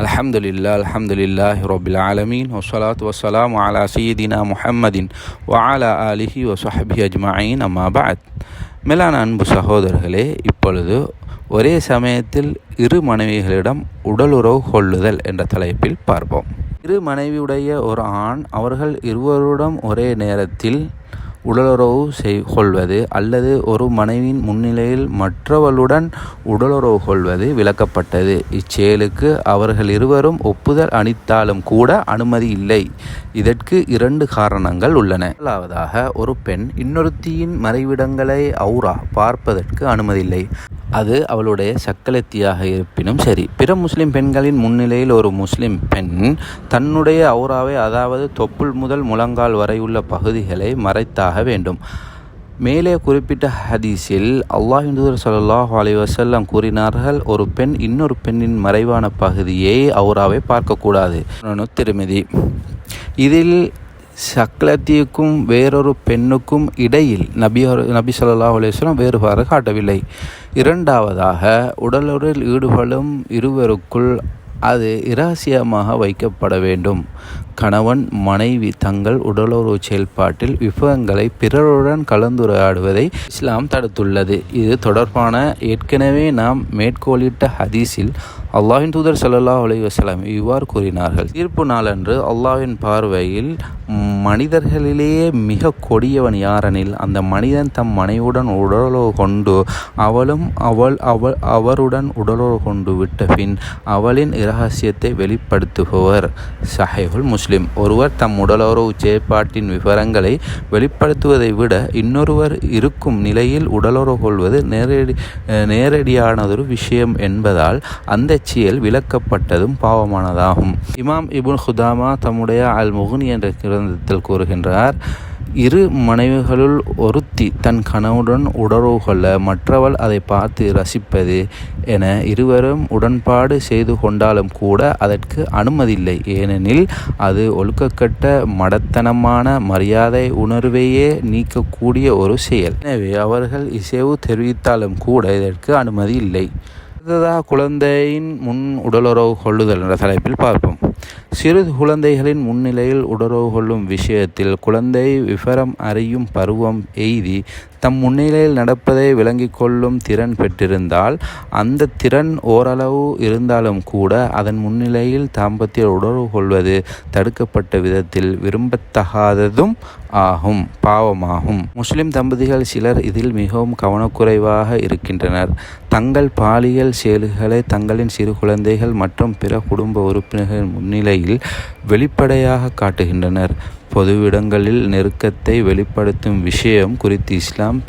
الحمد لله الحمد لله رب العالمين والصلاة والسلام على سيدنا محمد وعلى آله وصحبه أجمعين أما بعد மேலான அன்பு சகோதரர்களே இப்பொழுது ஒரே சமயத்தில் இரு மனைவிகளிடம் உடலுறவு கொள்ளுதல் என்ற தலைப்பில் பார்ப்போம் இரு மனைவியுடைய ஒரு ஆண் அவர்கள் இருவருடன் ஒரே நேரத்தில் உடலுறவு செய் கொள்வது அல்லது ஒரு மனைவியின் முன்னிலையில் மற்றவளுடன் உடலுறவு கொள்வது விளக்கப்பட்டது. இச்செயலுக்கு அவர்கள் இருவரும் ஒப்புதல் அளித்தாலும் கூட அனுமதி இல்லை. இதற்கு இரண்டு காரணங்கள் உள்ளன. முதலாவதாக ஒரு பெண் இன்னொருத்தியின் மறைவிடங்களை அவுரா பார்ப்பதற்கு அனுமதி இல்லை அது அவளுடைய சக்கலத்தியாக இருப்பினும் சரி. பிற முஸ்லிம் பெண்களின் முன்னிலையில் ஒரு முஸ்லிம் பெண் தன்னுடைய அவுராவை அதாவது தொப்புள் முதல் முழங்கால் வரை உள்ள பகுதிகளை மறைத்தாக வேண்டும். மேலே குறிப்பிட்ட ஹதீஸில் அல்லாஹ் தூதர் சல்லாஹ் அலி வசல்லம் கூறினார்கள் ஒரு பெண் இன்னொரு பெண்ணின் மறைவான பகுதியை அவுராவை பார்க்கக்கூடாது. திருமதி. இதில் சக்லத்திற்கும் வேறொரு பெண்ணுக்கும் இடையில் நபி நபி சொல்லா அலுவலம் வேறுபாடு காட்டவில்லை. இரண்டாவதாக உடலுறில் ஈடுபடும் இருவருக்குள் அது இரகசியமாக வைக்கப்பட வேண்டும். கணவன் மனைவி தங்கள் உடலுறவு செயல்பாட்டில் விபவங்களை பிறருடன் கலந்துரையாடுவதை இஸ்லாம் தடுத்துள்ளது. இது தொடர்பான ஏற்கனவே நாம் மேற்கோளிட்ட ஹதீஸில் அல்லாஹின் தூதர் சல்லா அலி வசலாம் இவ்வாறு கூறினார்கள். தீர்ப்பு நாளன்று அல்லாஹின் பார்வையில் மனிதர்களிலேயே மிக கொடியவன் யாரெனில் அந்த மனிதன் தம் மனைவுடன் உடலுறவு கொண்டு அவளும் அவள் அவள் அவருடன் உடலுறவு கொண்டு விட்ட பின் அவளின் இரகசியத்தை வெளிப்படுத்துபவர். சஹேகுல் முஸ்லிம். ஒருவர் தம் உடலுறவு செயற்பாட்டின் விவரங்களை வெளிப்படுத்துவதை விட இன்னொருவர் இருக்கும் நிலையில் உடலுறவு கொள்வது நேரடி நேரடியானதொரு விஷயம் என்பதால் அந்த செயல் விளக்கப்பட்டதும் பாவமானதாகும். இமாம் இபுன் ஹுதாமா தம்முடைய அல் முகுனி என்ற கிரந்தத்தில் கூறுகின்றார் இரு மனைவிகளுள் ஒருத்தி தன் கணவுடன் உடறவு கொள்ள மற்றவள் அதை பார்த்து ரசிப்பது என இருவரும் உடன்பாடு செய்து கொண்டாலும் கூட அதற்கு அனுமதியில்லை. ஏனெனில் அது ஒழுக்கக்கட்ட மடத்தனமான மரியாதை உணர்வையே நீக்கக்கூடிய ஒரு செயல். எனவே அவர்கள் இசைவு தெரிவித்தாலும் கூட இதற்கு அனுமதி இல்லை அடுத்ததாக குழந்தையின் முன் உடலுறவு கொள்ளுதல் என்ற தலைப்பில் பார்ப்போம். சிறு குழந்தைகளின் முன்னிலையில் உடறவு கொள்ளும் விஷயத்தில் குழந்தை விவரம் அறியும் பருவம் எய்தி தம் முன்னிலையில் நடப்பதை விளங்கிக் கொள்ளும் திறன் பெற்றிருந்தால் அந்த திறன் ஓரளவு இருந்தாலும் கூட அதன் முன்னிலையில் தாம்பத்திய உணர்வு கொள்வது தடுக்கப்பட்ட விதத்தில் விரும்பத்தகாததும் ஆகும் பாவமாகும். முஸ்லிம் தம்பதிகள் சிலர் இதில் மிகவும் கவனக்குறைவாக இருக்கின்றனர். தங்கள் பாலியல் செயல்களை தங்களின் சிறு குழந்தைகள் மற்றும் பிற குடும்ப உறுப்பினர்களின் முன்னிலையில் வெளிப்படையாக காட்டுகின்றனர். பொதுவிடங்களில் நெருக்கத்தை வெளிப்படுத்தும் விஷயம் குறித்து இஸ்லாம்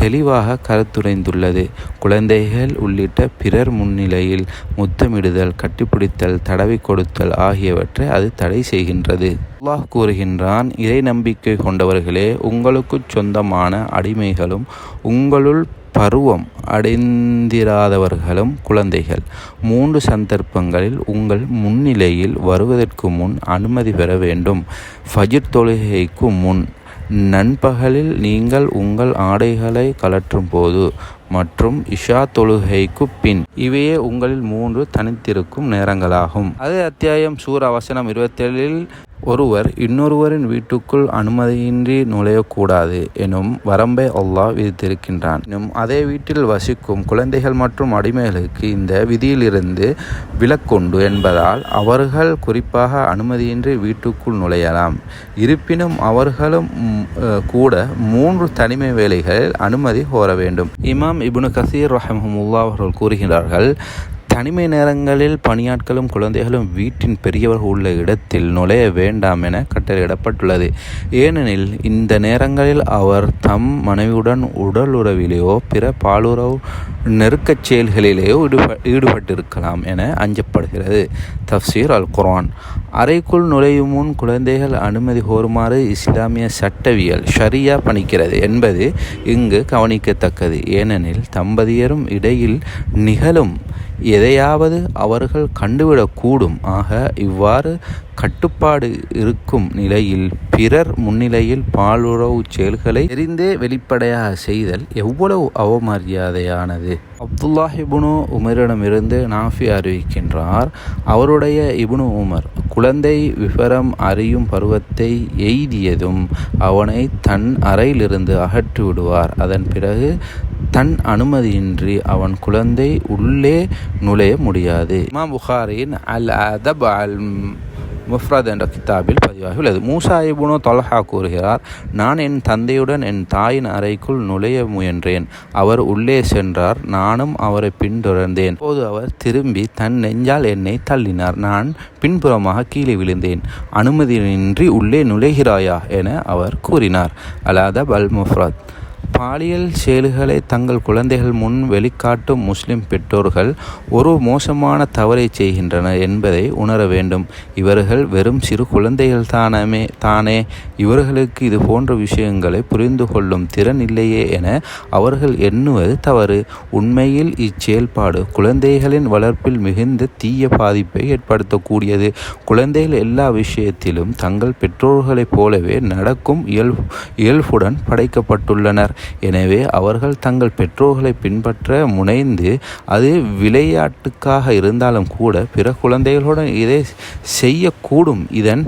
தெளிவாக கருத்துரைந்துள்ளது. குழந்தைகள் உள்ளிட்ட பிறர் முன்னிலையில் முத்தமிடுதல் கட்டிப்பிடித்தல் தடவி கொடுத்தல் ஆகியவற்றை அது தடை செய்கின்றது. அல்லாஹ் கூறுகின்றான் இறை நம்பிக்கை கொண்டவர்களே உங்களுக்கு சொந்தமான அடிமைகளும் உங்களுள் பருவம் அடைந்திராதவர்களும் குழந்தைகள். மூன்று சந்தர்ப்பங்களில் உங்கள் முன்னிலையில் வருவதற்கு முன் அனுமதி பெற வேண்டும். ஃபஜிர் தொழுகைக்கு முன் நண்பகலில் நீங்கள் உங்கள் ஆடைகளை கலற்றும் போது மற்றும் இஷா தொழுகைக்கு பின். இவையே உங்களில் மூன்று தனித்திருக்கும் நேரங்களாகும். அதே அத்தியாயம் சூர் அவசனம் இருபத்தேழில் ஒருவர் இன்னொருவரின் வீட்டுக்குள் அனுமதியின்றி நுழையக்கூடாது எனும் வரம்பை அல்லாஹ் விதித்திருக்கின்றான். எனும் அதே வீட்டில் வசிக்கும் குழந்தைகள் மற்றும் அடிமைகளுக்கு இந்த விதியிலிருந்து விலக்கொண்டு என்பதால் அவர்கள் குறிப்பாக அனுமதியின்றி வீட்டுக்குள் நுழையலாம். இருப்பினும் அவர்களும் கூட மூன்று தனிமை வேலைகளில் அனுமதி கோர வேண்டும். இமாம் இபுனு கசீர் ரஹமுல்லா அவர்கள் கூறுகிறார்கள் தனிமை நேரங்களில் பணியாட்களும் குழந்தைகளும் வீட்டின் பெரியவர்கள் உள்ள இடத்தில் நுழைய வேண்டாம் என கட்டளையிடப்பட்டுள்ளது. ஏனெனில் இந்த நேரங்களில் அவர் தம் மனைவியுடன் உடல் உறவிலேயோ பிற பாலுறவு நெருக்கச் செயல்களிலேயோ ஈடுபட்டிருக்கலாம் என அஞ்சப்படுகிறது. தப்சீர் அல் குரான் அறைக்குள் நுழையும் முன் குழந்தைகள் அனுமதி கோருமாறு இஸ்லாமிய சட்டவியல் ஷரியா பணிக்கிறது என்பது இங்கு கவனிக்கத்தக்கது. ஏனெனில் தம்பதியரும் இடையில் நிகழும் எதையாவது அவர்கள் கண்டுவிடக்கூடும். ஆக இவ்வாறு கட்டுப்பாடு இருக்கும் நிலையில் பிறர் முன்னிலையில் பாலுறவு செயல்களை தெரிந்தே வெளிப்படையாக செய்தல் எவ்வளவு அவமரியாதையானது. அப்துல்லாஹ் இபுனு உமரிடமிருந்து நாஃபி அறிவிக்கின்றார் அவருடைய இபுனு உமர் குழந்தை விவரம் அறியும் பருவத்தை எய்தியதும் அவனை தன் அறையிலிருந்து அகற்றி விடுவார் அதன் பிறகு தன் அனுமதியின்றி அவன் குழந்தை உள்ளே நுழைய முடியாது. இமாம் புகாரின் அல் அதப் அல் முஃப்ரத் என்ற கித்தாபில் பதிவாகி உள்ளது மூசா இபுனு தொலஹா கூறுகிறார் நான் என் தந்தையுடன் என் தாயின் அறைக்குள் நுழைய முயன்றேன். அவர் உள்ளே சென்றார். நானும் அவரை பின்தொடர்ந்தேன். அப்போது அவர் திரும்பி தன் நெஞ்சால் என்னை தள்ளினார். நான் பின்புறமாக கீழே விழுந்தேன். அனுமதியின்றி உள்ளே நுழைகிறாயா? என அவர் கூறினார். அலாதப் அல் முஃப்ரத் பாலியல் செயல்களை தங்கள் குழந்தைகள் முன் வெளிக்காட்டும் முஸ்லிம் பெற்றோர்கள் ஒரு மோசமான தவறை செய்கின்றனர் என்பதை உணர வேண்டும். இவர்கள் வெறும் சிறு குழந்தைகள் தானமே தானே. இவர்களுக்கு இது போன்ற விஷயங்களை புரிந்து கொள்ளும் திறன் இல்லையே என அவர்கள் எண்ணுவது தவறு. உண்மையில் இச்செயல்பாடு குழந்தைகளின் வளர்ப்பில் மிகுந்த தீய பாதிப்பை ஏற்படுத்தக்கூடியது. குழந்தைகள் எல்லா விஷயத்திலும் தங்கள் பெற்றோர்களைப் போலவே நடக்கும் இயல்பு இயல்புடன் படைக்கப்பட்டுள்ளனர். எனவே அவர்கள் தங்கள் பெற்றோர்களை பின்பற்ற முனைந்து அது விளையாட்டுக்காக இருந்தாலும் கூட பிற குழந்தைகளுடன் இதை செய்யக்கூடும். இதன்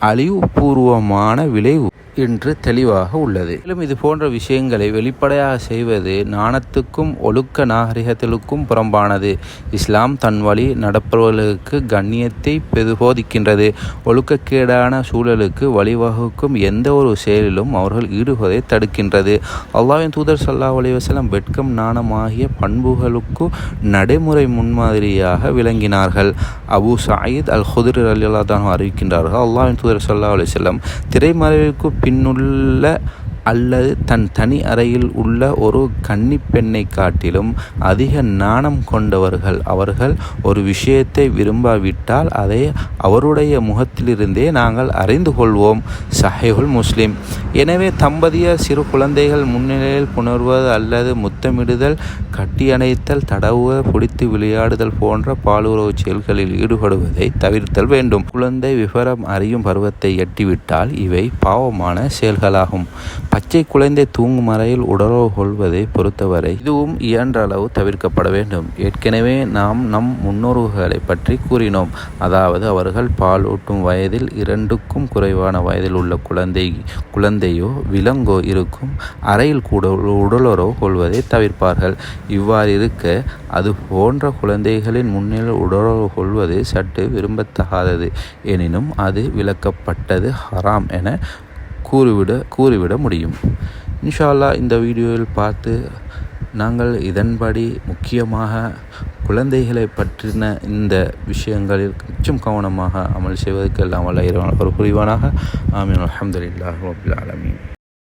அழிவுபூர்வமான விளைவு என்று தெளிவாக உள்ளது. மேலும் இது போன்ற விஷயங்களை வெளிப்படையாக செய்வது நாணத்துக்கும் ஒழுக்க நாகரிகத்திற்கும் புறம்பானது. இஸ்லாம் தன் வழி நடப்பவர்களுக்கு கண்ணியத்தை பெருபோதிக்கின்றது ஒழுக்கக்கேடான சூழலுக்கு வழிவகுக்கும் எந்த ஒரு செயலிலும் அவர்கள் ஈடுபதை தடுக்கின்றது. அல்லாவின் தூதர் சல்லா அலிவசலம் வெட்கம் நாணம் ஆகிய பண்புகளுக்கு நடைமுறை முன்மாதிரியாக விளங்கினார்கள். அபு சாயித் அல் ஹுதிர் அல்லாதான் அறிவிக்கின்றார்கள். அல்லாவின் தூதர் சல்லா அலிவசல்லம் திரைமறைவுக்கு பின்னுள்ள அல்லது தன் தனி அறையில் உள்ள ஒரு கன்னிப்பெண்ணை காட்டிலும் அதிக நாணம் கொண்டவர்கள் அவர்கள் ஒரு விஷயத்தை விரும்பாவிட்டால் அதை அவருடைய முகத்திலிருந்தே நாங்கள் அறிந்து கொள்வோம். சஹேகுல் முஸ்லிம். எனவே தம்பதியர் சிறு குழந்தைகள் முன்னிலையில் புணர்வது அல்லது முத்தமிடுதல் கட்டியணைத்தல் தடவுவ பிடித்து விளையாடுதல் போன்ற பாலுறவு செயல்களில் ஈடுபடுவதை தவிர்த்தல் வேண்டும். குழந்தை விவரம் அறியும் பருவத்தை எட்டிவிட்டால் இவை பாவமான செயல்களாகும். பச்சை குழந்தை தூங்கும் அறையில் உடலோ கொள்வதை பொறுத்தவரை இதுவும் இயன்ற அளவு தவிர்க்கப்பட வேண்டும். ஏற்கனவே நாம் நம் முன்னோர்களை பற்றி கூறினோம். அதாவது அவர்கள் பால் ஊட்டும் வயதில் இரண்டுக்கும் குறைவான வயதில் உள்ள குழந்தை குழந்தையோ விலங்கோ இருக்கும் அறையில் கூட உடலோரோ கொள்வதை தவிர்ப்பார்கள். இவ்வாறு இருக்க அது போன்ற குழந்தைகளின் முன்னில் உடலோ கொள்வது சற்று விரும்பத்தகாதது. எனினும் அது விளக்கப்பட்டது ஹராம் என கூறிவிட கூறிவிட முடியும். இன்ஷால்லா இந்த வீடியோவில் பார்த்து நாங்கள் இதன்படி முக்கியமாக குழந்தைகளை பற்றின இந்த விஷயங்களில் கொஞ்சம் கவனமாக அமல் செய்வதற்கு எல்லாம் வல்ல ஒரு புரிவானாக. ஆமீன். அலமதுல்லாஹ் ரபில் ஆலமீன்.